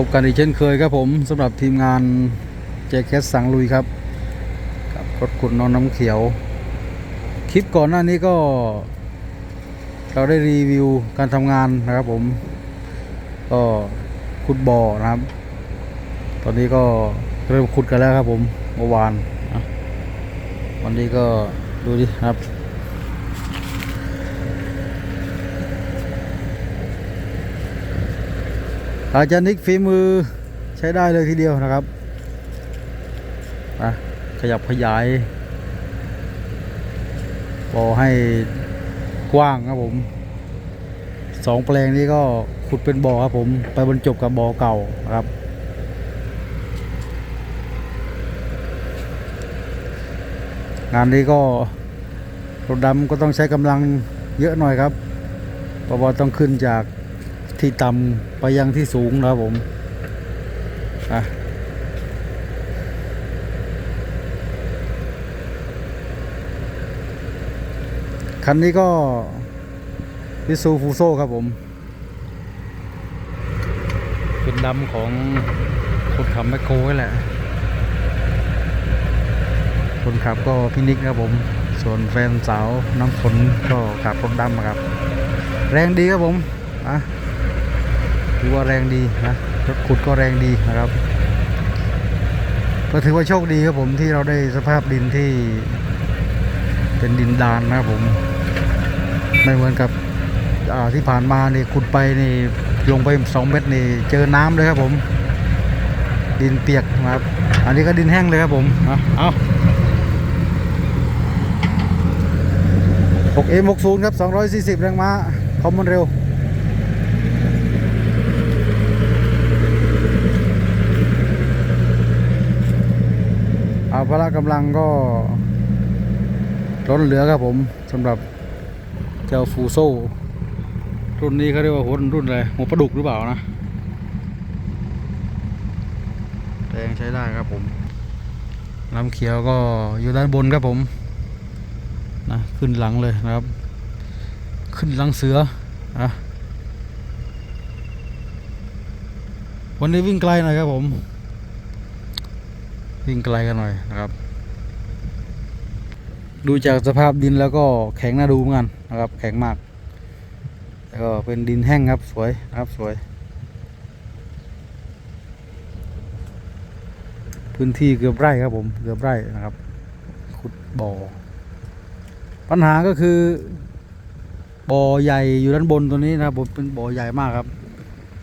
พบกันอีกเช่นเคยครับผมสำหรับทีมงานเจคสสังลุยครับกับรถขุดน้องน้ำเขียว คลิปก่อนหน้านี้ก็ เราได้รีวิวการทำงานนะครับผม ก็ขุดบ่อนะครับ ตอนนี้ก็เริ่มขุดกันแล้วครับผมเมื่อวานวันนี้ก็ดูดิครับ อาจารย์นิกฝีมือใช้ได้เลยทีเดียวนะครับอะขยับขยายบ่อให้กว้างครับผมสองแปลงนี้ก็ขุดเป็นบ่อครับผมไปบรรจบกับบ่อเก่าครับงานนี้ก็รถดำก็ต้องใช้กำลังเยอะหน่อยครับเพราะว่าต้องขึ้นจาก ที่ต่ำไปยังที่สูงนะครับผมอะคันนี้ก็วิซูฟูโซครับผม เป็นดำของคนขับแมคโครนี่แหละ คนขับก็พี่นิกครับผม ส่วนแฟนสาวน้ำฝนก็ขับรถดำครับ แรงดีครับผม อะ ถือว่าแรงดีนะรถขุดก็แรงดีนะครับ ก็ถือว่าโชคดีครับผมที่เราได้สภาพดินที่ เป็นดินดานนะครับผมไม่เหมือนกับที่ผ่านมานี่ขุดไปนี่ลงไปสองเมตรนี่เจอน้ำเลยครับผม ดินเปียกนะครับ อันนี้ก็ดินแห้งเลยครับผมเอา6 M 60ครับ240 แรงม้าคอมมันเร็ว เอา พละกำลังก็ล้นเหลือครับผมสำหรับเจ้าฟูโซรุ่นนี้เขาเรียกว่ารุ่นรุ่นอะไรหัวปลาดุกหรือเปล่านะแต่ยังใช้ได้ครับผมลำเขียวก็อยู่ด้านบนครับผมนะขึ้นหลังเลยนะครับ ขึ้นหลังเสืออะวันนี้วิ่งไกลหน่อยครับผม วิ่งไกลกันหน่อยนะครับ ดูจากสภาพดินแล้วก็แข็งน่าดูเหมือนกันนะครับ แข็งมากแล้วก็เป็นดินแห้งครับสวยนะครับสวย พื้นที่เกือบไร่ครับผมเกือบไร่นะครับ ขุดบ่อ ปัญหาก็คือบ่อใหญ่อยู่ด้านบนตัวนี้นะครับผมเป็นบ่อใหญ่มากครับ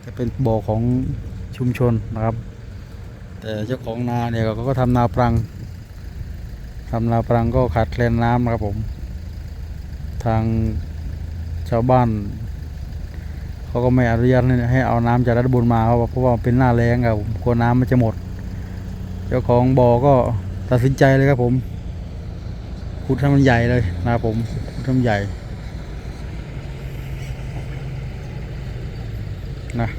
จะเป็นบ่อของชุมชนนะครับ แต่เจ้าของนาเนี่ยเขาก็ทำนาปรังทำนาปรังก็ขาดแคลนน้ำนะครับผม ทางชาวบ้านเขาก็ไม่อนุญาตให้เอาน้ำจากด้านบนมาเพราะว่าเพราะว่าเป็นหน้าแล้งครับผมกลัวน้ำมันจะหมด เจ้าของบ่อก็ตัดสินใจเลยครับผมขุดให้มันใหญ่เลยนะครับผมขุดให้มันใหญ่นะ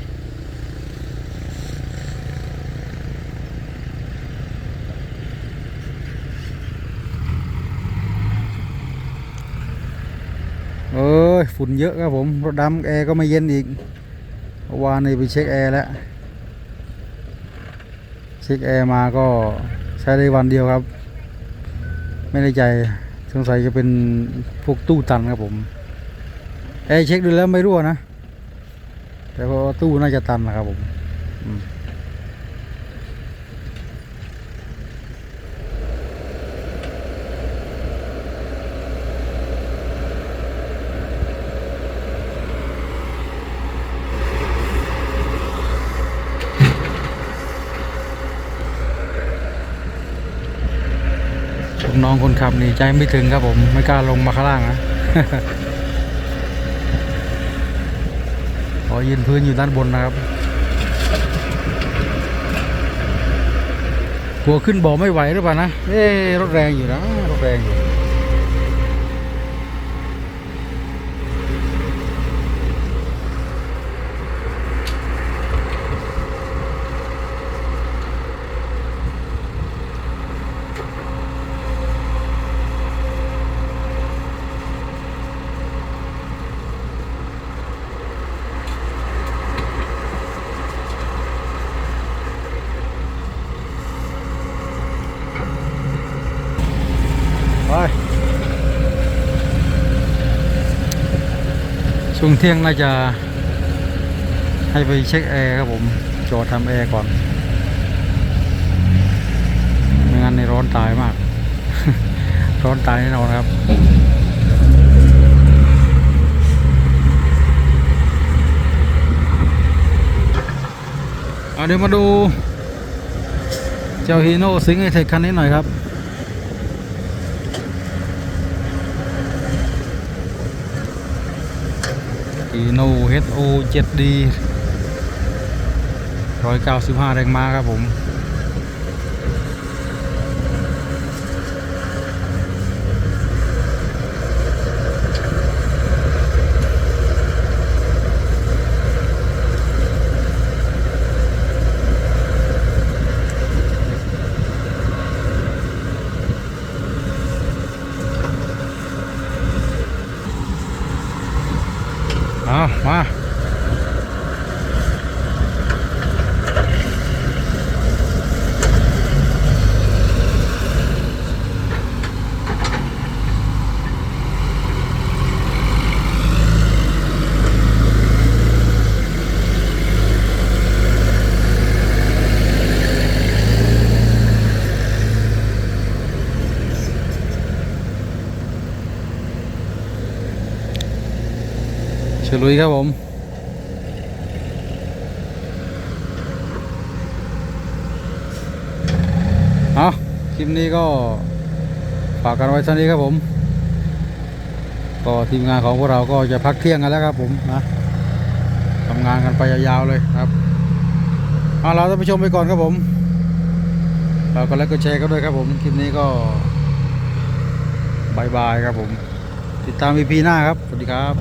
เอ้ย ฝุ่นเยอะครับผม รถดำแอร์ก็ไม่เย็นอีกวานนี้ไปเช็คแอร์แล้ว เช็คแอร์มาก็ใช้ได้วันเดียวครับ ไม่ได้ใจสงสัยจะเป็นพวกตู้ตันครับผม แอร์เช็คดูแล้วไม่รั่วนะ แต่ว่าตู้น่าจะตันนะครับผม น้องคนขับนี่ใจไม่ถึงครับผมไม่กล้าลงมาข้างล่างนะขอยืนพื้นอยู่ด้านบนนะครับกลัวขึ้นบ่อไม่ไหวหรือเปล่านะเอ๊ะรถแรงอยู่นะรถแรงอยู่ อ ช่วงเที่ยงน่าจะให้ไปเช็คแอร์ครับผมจอดทำแอร์ก่อนไม่งั้นในร้อนตายมาก ร้อนตายแน่นอนครับเอาเดี๋ยวมาดูเจ้าฮีโน่ซิงไอเทคคันนี้หน่อยครับ โน่ HO 7D 195 แรงม้าครับผม เอา มา ลุยครับผมเอาคลิปนี้ก็ฝากกันไว้เท่านี้ครับผม ก็ทีมงานของพวกเราก็จะพักเที่ยงกันแล้วครับผมนะทำงานกันไปยาวๆเลยครับเอาเราท่านผู้ชมไปก่อนครับผมฝากกันแล้วก็แชร์กันด้วยครับผมคลิปนี้ก็บายบายครับผม ติดตาม EP หน้าครับ สวัสดีครับ